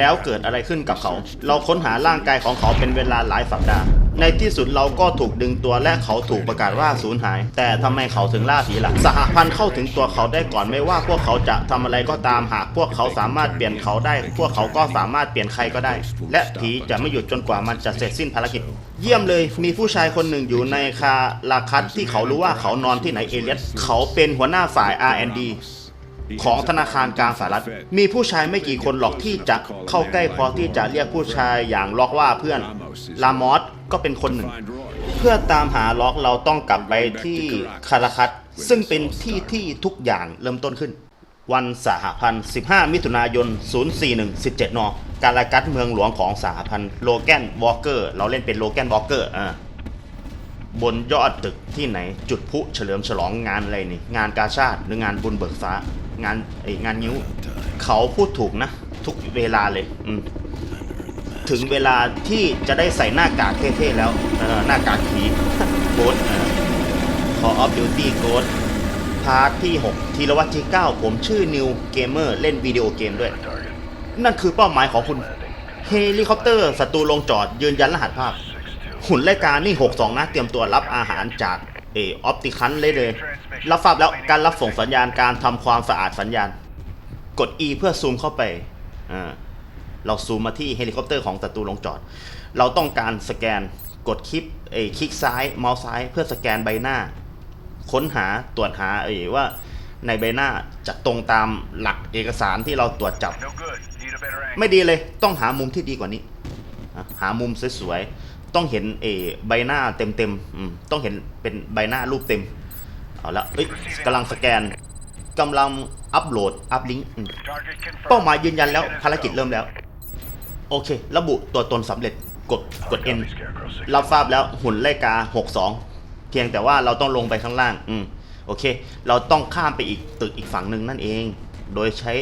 แล้วเกิดอะไรขึ้นกับเขา เราค้นหาร่างกายของเขาเป็นเวลาหลายสัปดาห์ ในที่สุดเราก็ถูกดึงตัวและเขาถูกประกาศว่าสูญหาย แต่ทำไมเขาถึงล่าผีล่ะ สหพันธ์เข้าถึงตัวเขาได้ก่อนไม่ว่าพวกเขาจะทำอะไรก็ตามหากพวกเขาสามารถเปลี่ยนเขาได้ พวกเขาก็สามารถเปลี่ยนใครก็ได้ และผีจะไม่หยุดจนกว่ามันจะเสร็จสิ้นภารกิจ เยี่ยมเลย มีผู้ชายคนหนึ่งอยู่ในคาลาคัตที่เขารู้ว่าเขานอนที่ไหนเอเลียสเขาเป็นหัวหน้าฝ่าย R&D ของธนาคารกลางสหรัฐ มีผู้ชายไม่กี่คนหรอกที่จะเข้าใกล้พอที่จะเรียกผู้ชายอย่างล็อกว่าเพื่อนลามอสก็เป็นคนหนึ่ง เพื่อตามหาล็อกเราต้องกลับไปที่คาราคัตซึ่งเป็นที่ที่ทุกอย่างเริ่มต้นขึ้น วันสหพันธ์ 15 มิถุนายน 041 17 น การากัดเมืองหลวงของสหพันธ์โลแกนวอลเกอร์ เราเล่นเป็นโลแกนวอลเกอร์อ่าบนยอดตึกที่ไหนจุดพุเฉลิมฉลองงานอะไรนี่ งานกาชาติหรืองานบุญเบิกฟ้า งานไองานนิ้ว เขาพูดถูกนะ ทุกเวลาเลย อืมถึงเวลาที่จะได้ใส่หน้ากากเท่ๆแล้วเออหน้ากากผีโกดขอออฟดิวตี้โกดพาร์ทที่ 6 ทีละวัตที่ 9 ผมชื่อนิวเกมเมอร์เล่นวิดีโอเกมด้วย นั่นคือเป้าหมายของคุณ เฮลิคอปเตอร์ศัตรูลงจอดยืนยันรหัสภาพ หุ่นรายการนี่ 62นะเตรียมตัวรับอาหารจาก เอออปติคันเลยเลยรับทราบแล้วการรับส่งสัญญาณการทำความสะอาดสัญญาณ กด E เพื่อซูมเข้าไปอ่าเราซูมมาที่เฮลิคอปเตอร์ของศัตรูลงจอด เราต้องการสแกนกดคลิปเอคลิกซ้าย เมาส์ซ้าย เพื่อสแกนใบหน้า ค้นหาตรวจหาเอว่าในใบหน้าจะตรงตามหลักเอกสารที่เราตรวจจับ No ไม่ดีเลยต้องหามุมที่ดีกว่านี้ หามุมสวย ต้องเห็นเอใบหน้าเต็มๆอืมต้องเห็นเป็นใบหน้ารูปเต็ม เอาละเอ้ยกำลังสแกนกำลังอัปโหลด อัพลิงก์เป้าหมายยืนยันแล้วภารกิจเริ่มแล้ว โอเค ระบุตัวตนสำเร็จกดกด N รับทราบแล้วหุ่นไล่กา 62 เพียงแต่ว่าเราต้องลงไปข้างล่างอืมโอเค เราต้องข้ามไปอีกตึกอีกฝั่งหนึ่งนั่นเอง โดยใช้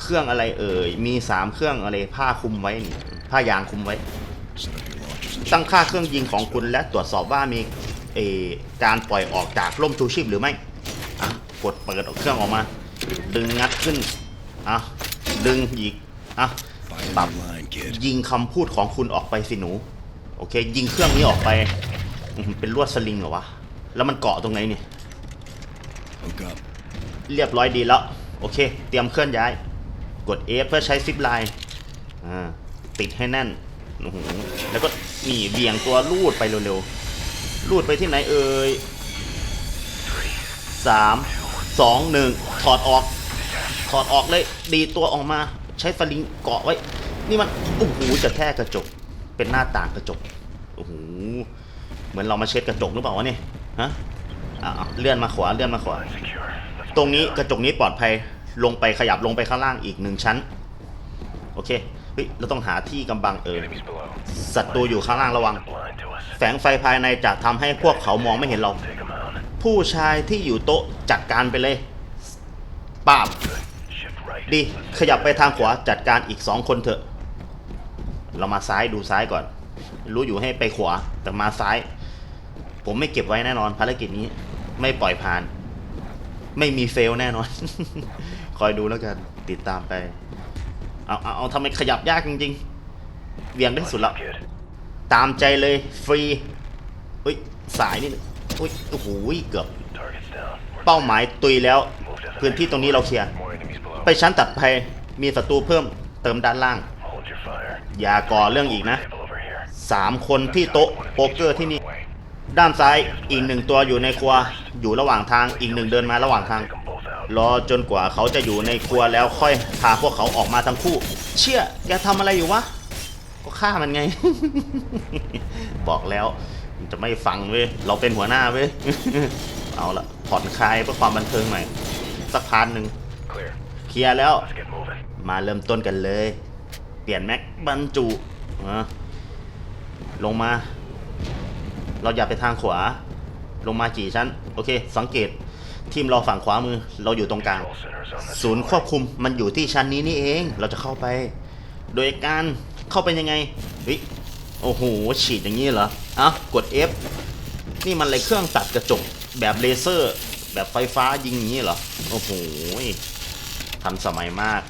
เครื่องอะไรเอ่ย มี 3 เครื่องอะไรผ้าคลุมไว้ ผ้ายางคลุมไว้ ตั้งค่าเครื่องยิงของคุณและตรวจสอบว่ามีการปล่อยออกจากร่มชูชีพหรือไม่กดเปิดเครื่องออกมา ดึงงัดขึ้นอะดึงหยิกอะปรับยิงคำพูดของคุณออกไปสิหนู โอเค ยิงเครื่องนี้ออกไป เป็นลวดสลิงเหรอวะ แล้วมันเกาะตรงไหนเนี่ยเรียบร้อยดีแล้ว โอเค เตรียมเคลื่อนย้าย กด F เพื่อใช้ซิปไลน์ติดให้แน่น แล้วก็ นี่เบี่ยงตัวลูดไปเร็วๆลูดไปที่ไหนเอ่ยสามสองหนึ่งถอดออก ถอดออกเลย ดีตัวออกมา ใช้สลิงเกาะไว้ นี่มันโอ้โหจะแท้กระจก เป็นหน้าต่างกระจกโอ้โหเหมือนเรามาเช็ดกระจกหรือเปล่าวะเนี่ยฮะอะเลื่อนมาขวาเลื่อนมาขวา ตรงนี้กระจกนี้ปลอดภัยลงไปขยับลงไปข้างล่างอีกหนึ่งชั้น โอเค เฮ้ยเราต้องหาที่กำบังเออ enemies below. ศัตรูอยู่ข้างล่างระวัง Blind to us. แสงไฟภายในจะทำให้พวกเขามองไม่เห็นเรา Take them out. ผู้ชายที่อยู่โต๊ะจัดการไปเลยป้าบ Shift right. ดีขยับไปทางขวาจัดการอีกสองคนเถอะ เรามาซ้ายดูซ้ายก่อน รู้อยู่ให้ไปขวาแต่มาซ้าย ผมไม่เก็บไว้แน่นอนภารกิจนี้ ไม่ปล่อยผ่าน ไม่มีเฟลแน่นอน คอยดูแล้วกันติดตามไป เอาเอาเอาทำไมขยับยากจริงๆเวียงได้สุดละ Kid. ตามใจเลยฟรีอุ้ยสายนี่อุ้ยโอ้โหเกือบ Target's down. We're เป้าหมายตุยแล้ว moved as พื้นที่ตรงนี้เราเคลียร์ More enemies below. ไปชั้นตัดภัยมีศัตรูเพิ่มเติมด้านล่าง Hold your fire. อย่าก่อเรื่องอีกนะ Table over here. สามคนที่โต๊ะโป๊กเกอร์ที่นี่ ด้านซ้ายอีกหนึ่งตัวอยู่ในครัวอยู่ระหว่างทางอีกหนึ่งเดินมาระหว่างทาง Take them both out. รอจนกว่าเขาจะอยู่ในครัวแล้วค่อยพาพวกเขาออกมาทั้งคู่ เชี่ยแกทำอะไรอยู่วะ ก็ฆ่ามันไง บอกแล้วมันจะไม่ฟังเว้ย เราเป็นหัวหน้าเว้ย เอาละผ่อนคลายเพื่อความบันเทิงหน่อยสักพาร์ทหนึ่ง Clear. เคลียร์แล้ว Let's get moving. มาเริ่มต้นกันเลย เปลี่ยนแม็กบรรจุอะลงมา เราอย่าไปทางขวา ลงมากี่ชั้น โอเค สังเกต ทีมเราฝั่งขวามือ เราอยู่ตรงกลาง ศูนย์ควบคุมมันอยู่ที่ชั้นนี้นี่เอง เราจะเข้าไป โดยการเข้าไปยังไงเฮ้ยโอ้โห ฉีดอย่างนี้เหรออ้ากด F นี่มันอะไรเครื่องตัดกระจกแบบเลเซอร์ แบบไฟฟ้ายิงอย่างนี้เหรอ โอ้โหทันสมัยมาก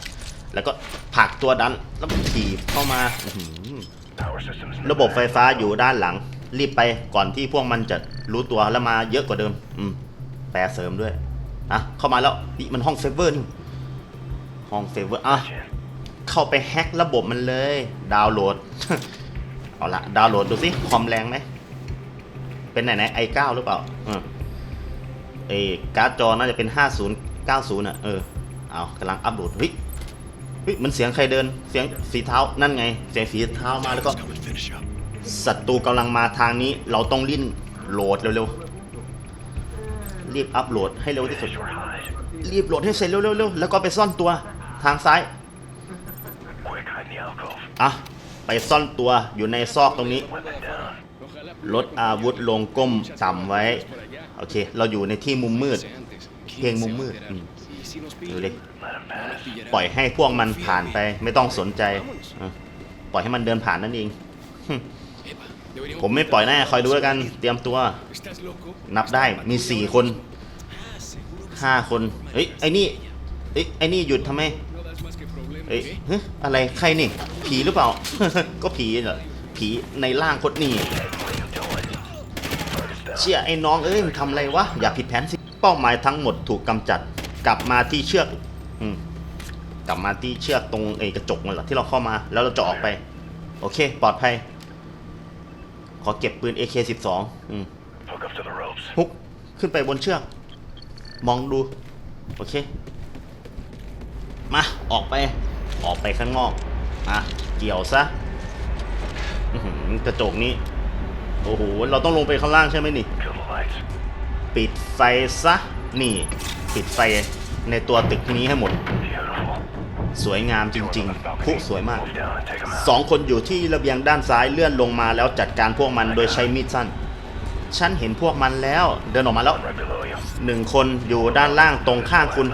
แล้วก็ผลักตัวดันแล้วถีบเข้ามา ระบบไฟฟ้าอยู่ด้านหลัง รีบไปก่อนที่พวกมันจะรู้ตัวแล้วมาเยอะกว่าเดิม อืม แปรเสริมด้วยอะเข้ามาแล้วนี่มันห้องเฟเวอร์นี่ห้องเฟเวอร์อะ Chin. เข้าไปแฮ็กระบบมันเลย ดาวน์โหลด เอาละดาวน์โหลดดูสิคอมแรงไหมเป็นไหนไหนไอเก้าหรือเปล่าเออเอยการ์ดจอน่าจะเป็น5090อะเออเอากำลังอัปโหลดเฮ้ยเฮ้ยมันเสียงใครเดินเสียงฝีเท้านั่นไง เสียงฝีเท้ามาแล้วก็ Let's come and finish up. ศัตรูกำลังมาทางนี้ เราต้องรีบโหลดเร็วๆ รีบอัปโหลดให้เร็วที่สุด รีบโหลดให้เสร็จเร็วๆแล้วก็ไปซ่อนตัวทางซ้าย อะ ไปซ่อนตัวอยู่ในซอกตรงนี้ ลดอาวุธลงก้มต่ำไว้ โอเค เราอยู่ในที่มุมมืด เพลงมุมมืดดูดิปล่อยให้พวกมันผ่านไป ไม่ต้องสนใจ ปล่อยให้มันเดินผ่านนั่นเอง ผมไม่ปล่อยแน่คอยดูแล้วกัน เตรียมตัว นับได้มีสี่คนห้าคนเฮ้ยไอ้นี่เฮ้ยไอ้นี่หยุดทำไมเอ้ยเฮ้ยอะไรใครนี่ ผีหรือเปล่า ก็ผีเหรอผีในร่างคนนี่เชี่ยไอ้น้องเอ้ยมึงทำอะไรวะอย่าผิดแผนสิเป้าหมายทั้งหมดถูกกำจัด กลับมาที่เชือกอืมกลับมาที่เชือกตรงไอ้กระจกนั่นแหละที่เราเข้ามาแล้วเราจะออกไป โอเค ปลอดภัย ขอเก็บปืน AK12 อืม Hook up to the ropes. ฮุกขึ้นไปบนเชือก มองดู โอเค มา ออกไป ออกไปข้างนอก อะ เกี่ยวซะอื้อหือกระจกนี้ โอ้โห เราต้องลงไปข้างล่างใช่ไหมนี่ Kill the lights. ปิดไฟซะ นี่ ปิดไฟในตัวตึกนี้ให้หมด Beautiful. สวยงามจริงๆพลุสวยมาก Move down and take him out. สองคนอยู่ที่ระเบียงด้านซ้ายเลื่อนลงมาแล้วจัดการพวกมันโดยใช้มีดสั้น ฉันเห็นพวกมันแล้ว เดินออกมาแล้ว Right below you. หนึ่งคนอยู่ด้านล่างตรงข้างคุณ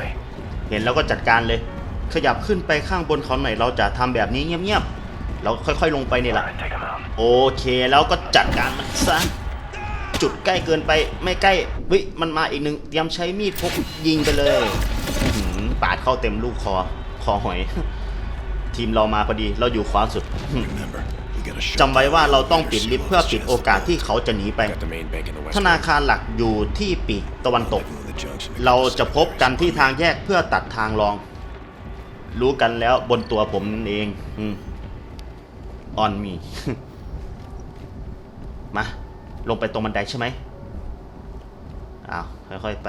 เห็นแล้วก็จัดการเลย ขยับขึ้นไปข้างบนเขาหน่อยเราจะทำแบบนี้เงียบๆเราค่อยๆลงไปนี่แหละ Alright, take him out. โอเคแล้วก็จัดการมันซะจุดใกล้เกินไปไม่ใกล้วิมันมาอีกหนึ่งเตรียมใช้มีดพกยิงไปเลยอื้อหือปาดเข้าเต็มลูกคอ คอหอย ทีมเรามาพอดีเราอยู่ขวาสุด Remember, we got a shot. จำไว้ว่าเราต้องปิดลิฟต์เพื่อปิดโอกาสที่เขาจะหนีไป Got the main bank in the west. ธนาคารหลักอยู่ที่ปีกตะวันตก Level of the junction. เราจะพบกันที่ทางแยกเพื่อตัดทางรอง รู้กันแล้วบนตัวผมนั่นเองออนมีมา ลงไปตรงบันไดใช่ไหมอ้าวค่อยๆไป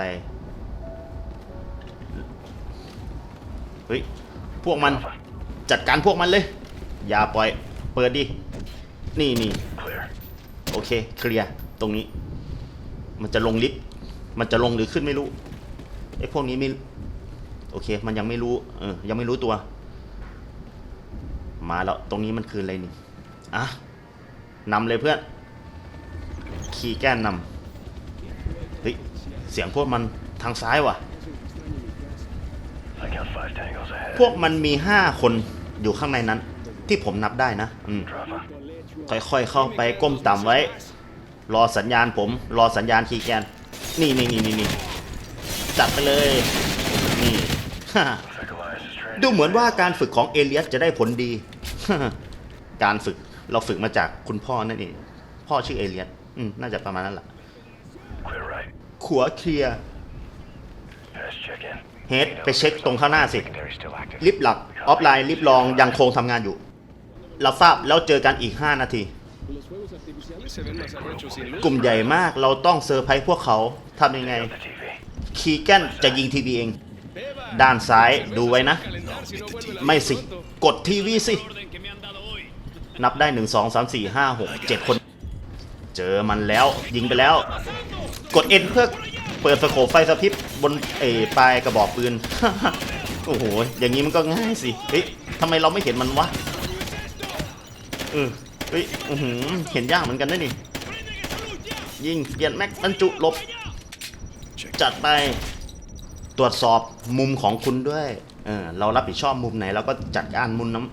เฮ้ย พวกมันจัดการพวกมันเลย อย่าปล่อย เปิดดิ นี่นี่โอเค เคลียร์ ตรงนี้ มันจะลงลิฟต์ มันจะลงหรือขึ้นไม่รู้ ไอ้พวกนี้ไม่ โอเค มันยังไม่รู้ เออ ยังไม่รู้ตัว มาแล้ว ตรงนี้มันคืออะไรนี่อะนำเลยเพื่อน ขี่แก้นนำเฮ้ย เสียงพวกมันทางซ้ายว่ะ พวกมันมีห้าคนอยู่ข้างในนั้น ที่ผมนับได้นะอืม Drop him. ค่อยๆเข้าไปก้มต่ำไว้ รอสัญญาณผม รอสัญญาณคีย์แกน นี่นี่นี่นี่นี่จัดไปเลย นี่ Looks like Elias is trained. ดูเหมือนว่าการฝึกของเอเลียสจะได้ผลดี การฝึกเราฝึกมาจากคุณพ่อนั่นเอง พ่อชื่อเอเลียสอืมน่าจะประมาณนั้นแหละ Clear right. ขัวเคลียร์ Pass check in. เฮดไปเช็คตรงข้างหน้าสิ ลิฟต์หลัก ออฟไลน์ ลิฟต์รองยังคงทำงานอยู่เราทราบแล้วเจอกันอีก 5 นาที กลุ่มใหญ่มากเราต้องเซอร์ไพรส์พวกเขาทำยังไง คีแกนจะยิงทีวีเอง ด้านซ้ายดูไว้นะ ไม่สิ กดทีวีสิ นับได้ 1 2 3 4 5 6 7 คน เจอมันแล้วยิงไปแล้ว กดเอ็นเพื่อ เปิดสโคปไฟสะพริบบนเอปลายกระบอกปืน โอ้โห อย่างนี้มันก็ง่ายสิ เฮ้ยทำไมเราไม่เห็นมันวะเออเฮ้ยอือหือเห็นยากเหมือนกันนะนี่ ยิงเปลี่ยนแม็กบรรจุลบ จัดไป ตรวจสอบมุมของคุณด้วย เออ เรารับผิดชอบมุมไหนเราก็จัดการมุมนั้น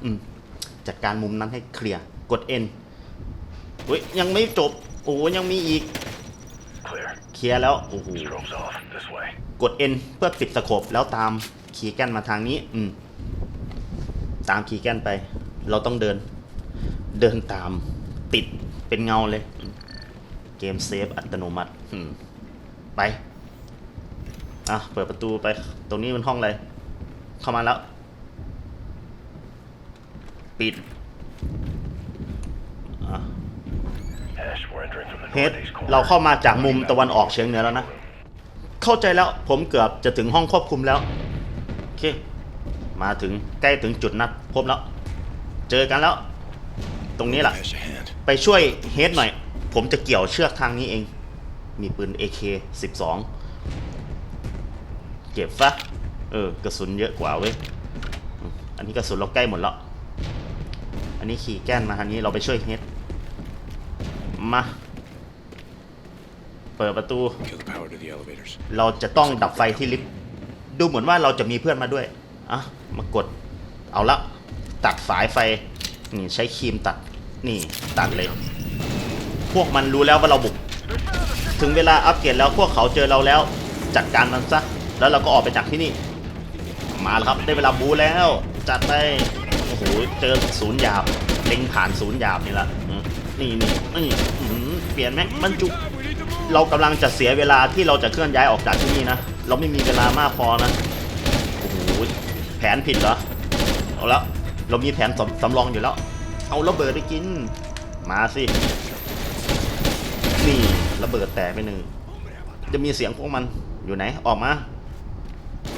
จัดการมุมนั้นให้เคลียร์ กด N เฮ้ย ยังไม่จบ โอ้ยังมีอีก Clear. เคลียร์แล้ว โอ้โห กด N เพื่อปิดสโคปแล้วตามขี่แกนมาทางนี้ อืม ตามคีแกนไป เราต้องเดิน เดินตามติดเป็นเงาเลย เกมเซฟอัตโนมัติ อืม ไป อะ เปิดประตูไป ตรงนี้มันห้องอะไร เข้ามาแล้ว ปิด อะ เฮดเราเข้ามาจากมุมตะวันออกเฉียงเหนือแล้วนะ เข้าใจแล้วผมเกือบจะถึงห้องควบคุมแล้ว โอเค มาถึงใกล้ถึงจุดนัดพบแล้ว เจอกันแล้ว ตรงนี้แหละไปช่วยเฮดหน่อย ผมจะเกี่ยวเชือกทางนี้เอง มีปืน AK 12 เก็บซะเออกระสุนเยอะกว่าเว้ย อันนี้กระสุนเราใกล้หมดแล้ว อันนี้ขี่แก้นมาทางนี้เราไปช่วยเฮดมา เปิดประตู Kill the power to the elevators. เราจะต้องดับไฟที่ลิฟต์ดูเหมือนว่าเราจะมีเพื่อนมาด้วยอะมากดเอาละตัดสายไฟนี่ใช้ครีมตัดนี่ตัดเลย พวกมันรู้แล้วว่าเราบุก ถึงเวลาอัปเกรดแล้วพวกเขาเจอเราแล้วจัดการมันซะแล้วเราก็ออกไปจากที่นี่ มาแล้วครับได้เวลาบูแล้ว จัดไปโอ้โหเจอศูนย์หยาบเล็งผ่านศูนย์หยาบนี่ละอืมนี่นี่นี่อื้อหือเปลี่ยนแม็กบรรจุ เรากำลังจะเสียเวลาที่เราจะเคลื่อนย้ายออกจากที่นี่นะ เราไม่มีเวลามากพอนะ โอ้โห แผนผิดเหรอ เอาละ เรามีแผนสำสำรองอยู่แล้ว เอาระเบิดไปกิน มาสิ นี่ระเบิดแตกไปหนึ่ง จะมีเสียงพวกมันอยู่ไหน ออกมา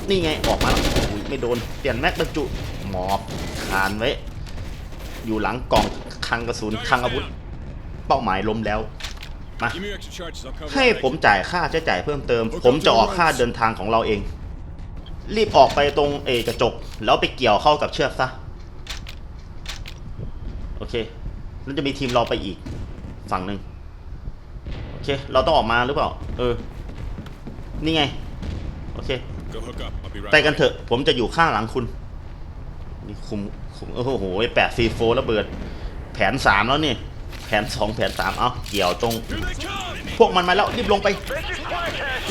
นี่ไง ออกมาแล้วโอ้ยไม่โดน เปลี่ยนแม็กบรรจุ หมอบคานไว้ อยู่หลังกล่องคลังกระสุนคลังอาวุธ เป้าหมายล้มแล้ว มา Give me your extra charges. I'll cover ให้ it. ผมจ่ายค่าใช้จ่ายเพิ่มเติม ผมจะออกค่าเดินทางของเราเอง รีบออกไปตรงเอกระจก แล้วไปเกี่ยวเข้ากับเชือกซะ โอเคแล้วจะมีทีมเราไปอีก ฝั่งหนึ่งโอเค เราต้องออกมาหรือเปล่า เออ นี่ไง โอเค Go hook up. I'll be right ไปกัน back. เถอะ ผมจะอยู่ข้างหลังคุณ นี่คุมคุมโอ้โหแปดซีโฟระเบิด แผนสามแล้วนี่แผนสองแผนสามเอาเกี่ยวตรง พวกมันมาแล้วรีบลงไป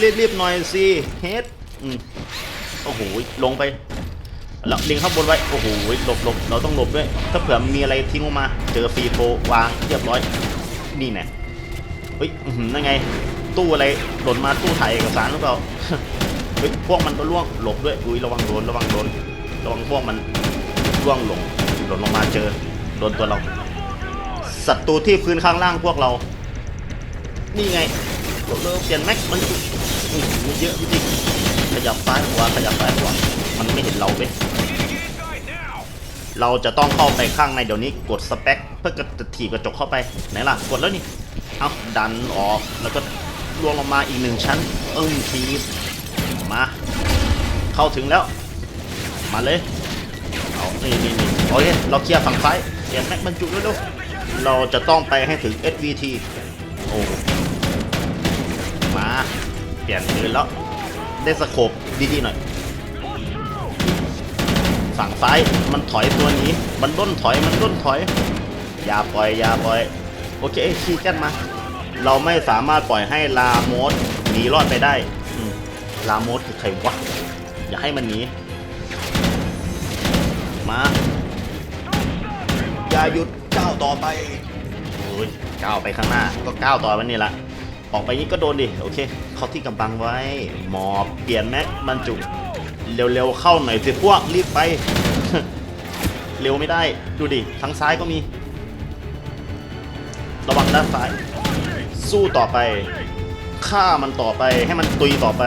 รีบรีบหน่อยสิเฮดอโอ้โหลงไปแล้วลิงข้างบนไว้ โอ้โหหลบหลบเราต้องหลบด้วย ถ้าเผื่อมีอะไรทิ้งออกมา เจอฟรีโฟวางเรียบร้อย นี่แน่เฮ้ยนั่นไง ตู้อะไรหล่นมาตู้ถ่ายเอกสารหรือเปล่าเฮ้ยพวกมันก็ล่วงหลบด้วย อุ้ยระวังโดนระวังโดนระวังพวกมันล่วงลงหล่นลงมาเจอโดนตัวเรา ศัตรูที่พื้นข้างล่างพวกเรา นี่ไงเร็วเปลี่ยนแม็กมันอื้อหือเยอะจริงขยับซ้ายขวาขยับซ้ายขวามันไม่เห็นเราเว้ยเราจะต้องเข้าไปข้างในเดี๋ยวนี้กดสเปคเพื่อกระถีบกระจกเข้าไปไหนล่ะกดแล้วนี่เอาดันออกแล้วก็ลวงลงมาอีกหนึ่งชั้นเอิ้งทีมาเข้าถึงแล้ว มาเลยเอานี่นี่นี่โอเคเราเคลียร์ฝั่งซ้ายเปลี่ยนแม็กบรรจุเร็วๆ เราจะต้องไปให้ถึง SVT โอ้มา เปลี่ยนปืนแล้ว ได้สโคบดีๆหน่อย ฝั่งซ้ายมันถอยตัวนี้ มันด้นถอยมันด้นถอย อย่าปล่อยอย่าปล่อย โอเคขี่กันมา เราไม่สามารถปล่อยให้ลาโมดหนีรอดไปได้ลาโมดคือใครวะ อย่าให้มันหนี มา อย่าหยุด ก้าวต่อไปโอ้ยก้าวไปข้างหน้า ก็ก้าวต่อไปนี่ละออกไปนี้ก็โดนดิ โอเค เขาที่กำบังไว้ หมอบเปลี่ยนแม็กบรรจุ เร็วๆเข้าหน่อยสิพวกรีบไป เร็วไม่ได้ ดูดิ ทางซ้ายก็มี ระวังด้านซ้าย สู้ต่อไป ฆ่ามันต่อไป ให้มันตุยต่อไป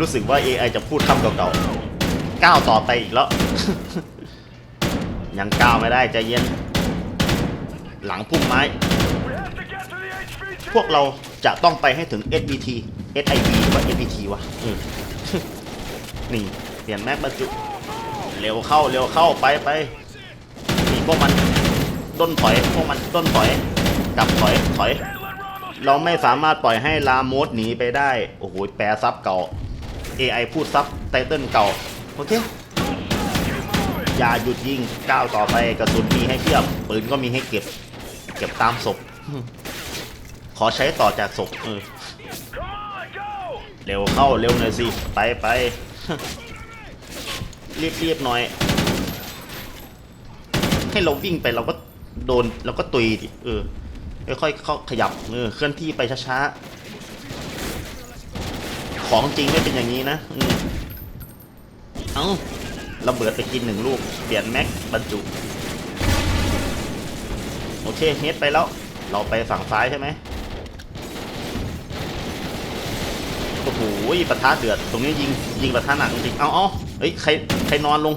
รู้สึกว่า AI จะพูดคำเก่าๆก้าวต่อไปอีกแล้ว ยังก้าวไม่ได้ใจเย็น หลังพุ่มไม้ พวกเราจะต้องไปให้ถึง SBT SIB ว่า SBT วะนี่เปลี่ยนแม็กบรรจุเร็วเข้าเร็วเข้าไปไปนี่พวกมันด้นถอยพวกมันด้นถอยกลับถอยถอย เราไม่สามารถปล่อยให้ลาโมดหนีไปได้ โอ้โหแปลซับเก่า AI พูดซับไตเติลเก่า โอเค อย่าหยุดยิงก้าวต่อไปกระสุนมีให้เทียบปืนก็มีให้เก็บ เก็บตามศพ ขอใช้ต่อจากศพเออเร็วเข้าเร็วหน่อยสิไปไปรีบๆหน่อย ให้เราวิ่งไปเราก็โดนเราก็ตุยดิเออค่อยๆเข้าขยับเออเคลื่อนที่ไปช้าๆของจริงไม่เป็นอย่างนี้นะอืมเอ้า ระเบิดไปกินหนึ่งลูก เปลี่ยนแม็กบรรจุ โอเคเฮดไปแล้ว เราไปฝั่งซ้ายใช่ไหมโอ้โหปะทะเดือด ตรงนี้ยิงยิงปะทะหนักจริงเอาเอาเฮ้ยใครใครนอนลง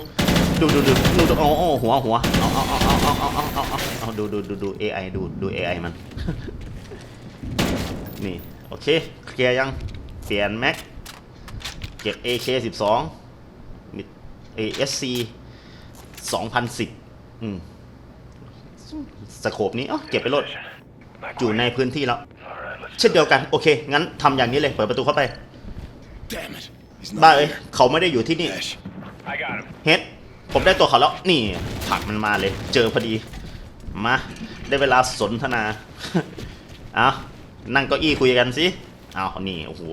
ดูดูดูดูดูเอาเอาหัวหัวเอาเอาเอาเอาเอาเอาเอาเอาเอาดูดูดูดู AI ดูดู AI มัน นี่ โอเค เคลียร์ยัง เปลี่ยนแม็ก เก็บ AK 12มิด ASC 2010 อืมสโคปนี้เอ้าเก็บไปโหลด Back อยู่ใน away. พื้นที่แล้ว All right, let's เช่นเดียวกัน โอเค งั้นทำอย่างนี้เลย เปิดประตูเข้าไป Damn it. He's บ้า not เอ้ย here. เขาไม่ได้อยู่ที่นี่ Ash. I got him. เฮดผมได้ตัวเขาแล้ว นี่ผลักมันมาเลย เจอพอดี มา ได้เวลาสนทนา เอานั่งเก้าอี้คุยกันสิเอานี่ โอ้โห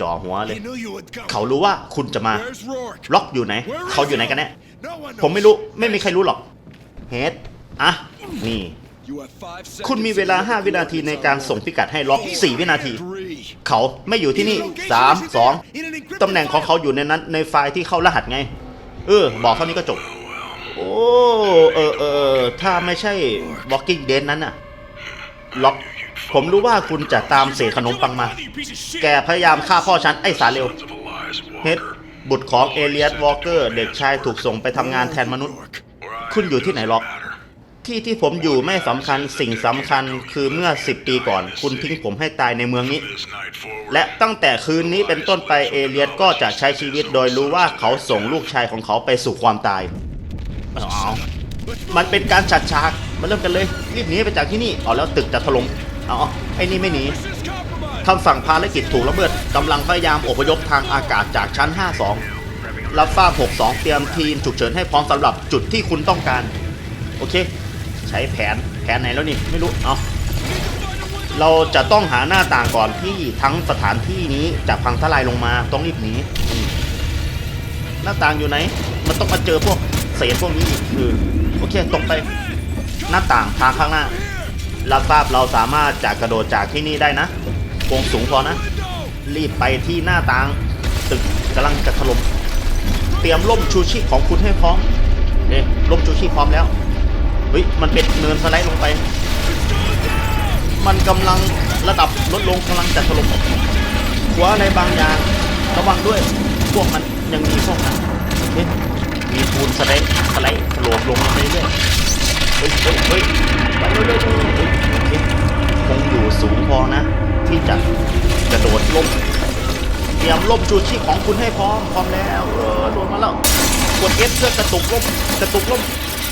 จ่อหัวเลย He knew you would come. เขารู้ว่าคุณจะมา Where's Rourke? ล็อกอยู่ไหน Where is เขาอยู่ไหนกันแน่ No one ผมไม่รู้ ไม่มีใครรู้หรอกเฮดอะ นี่ You have five seconds คุณมีเวลา 5 วินาทีในการส่งพิกัดให้ล็อก 4 วินาที Three. เขาไม่อยู่ที่นี่ 3 2ตำแหน่งของเขาอยู่ในนั้น ในไฟล์ที่เข้ารหัสไง เออ บอกเท่านี้ก็จบ โอ้ เออเออเออถ้าไม่ใช่ Walking Dead นั้นน่ะ ล็อก ผมรู้ว่าคุณจะตามเศษขนมปังมา แกพยายามฆ่าพ่อฉันไอ้สารเร็ว เฮดบุตรของเอเลียสวอลเกอร์ เด็กชายถูกส่งไปทำงานแทนมนุษย์ คุณอยู่ที่ไหนล็อก ที่ที่ผมอยู่ไม่สำคัญสิ่งสำคัญคือเมื่อ 10 ปีก่อน คุณทิ้งผมให้ตายในเมืองนี้ และตั้งแต่คืนนี้เป็นต้นไปเอเลียสก็จะใช้ชีวิตโดยรู้ว่าเขาส่งลูกชายของเขาไปสู่ความตายมันเป็นการจัดฉากมาเริ่มกันเลยรีบหนีไปจากที่นี่เอาแล้วตึกจะถล่ม เอาเอไอ้นี่ไม่หนีคำสั่งภารกิจถูกละเมิดกำลังพยายามอพยพทางอากาศจากชั้น 52 รับทราบ 62 เตรียมทีมฉุกเฉินให้พร้อมสำหรับจุดที่คุณต้องการ โอเค ใช้แผนแผนไหนแล้วนี่ ไม่รู้ เอาเราจะต้องหาหน้าต่างก่อนที่ทั้งสถานที่นี้จะพังทลายลงมาต้องรีบหนีหน้าต่างอยู่ไหน มันต้องมาเจอพวกเศษพวกนี้อีกเออโอเคตรงไปหน้าต่างทางข้างหน้า รับทราบเราสามารถจากกระโดดจากที่นี่ได้นะวงสูงพอนะ รีบไปที่หน้าต่าง ตึกกำลังจะถล่มเตรียมล่มชูชีพของคุณให้พร้อมเนี่ยล่มชูชีพพร้อมแล้วเฮ้ยมันเป็นเนินสไลด์ลงไป มันกำลังระดับลดลงกำลังจะถล่มหัวอะไรบางอย่างระวังด้วยพวกมันยังมีพวกนั้นโอเคมีปูนสไลด์สไลด์ถล่มลงมาไปเรื่อยเฮ้ยเฮ้ยเฮ้ยไปเรื่อยเฮ้ยโอเคู่สูงพอนะ ที่จะกระโดดล่มเตรียมล่มชูชีพของคุณให้พร้อมพร้อมแล้วเออโดนมาแล้วกดเอสเพื่อกระตุกล่มกระตุกล่ม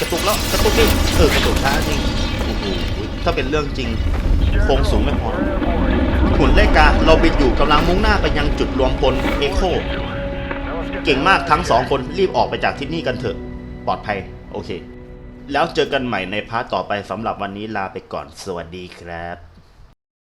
กระตุกแล้วกระตุกนี่เออกระตุกช้าจริงโอ้โหถ้าเป็นเรื่องจริงคงสูงไม่พอหุ่นเลกาเราบินอยู่กำลังมุ่งหน้าไปยังจุดรวมพลเอโคเก่งมากทั้งสองคนรีบออกไปจากที่นี่กันเถอะปลอดภัยโอเค แล้วเจอกันใหม่ในพาร์ทต่อไปสำหรับวันนี้ลาไปก่อนสวัสดีครับ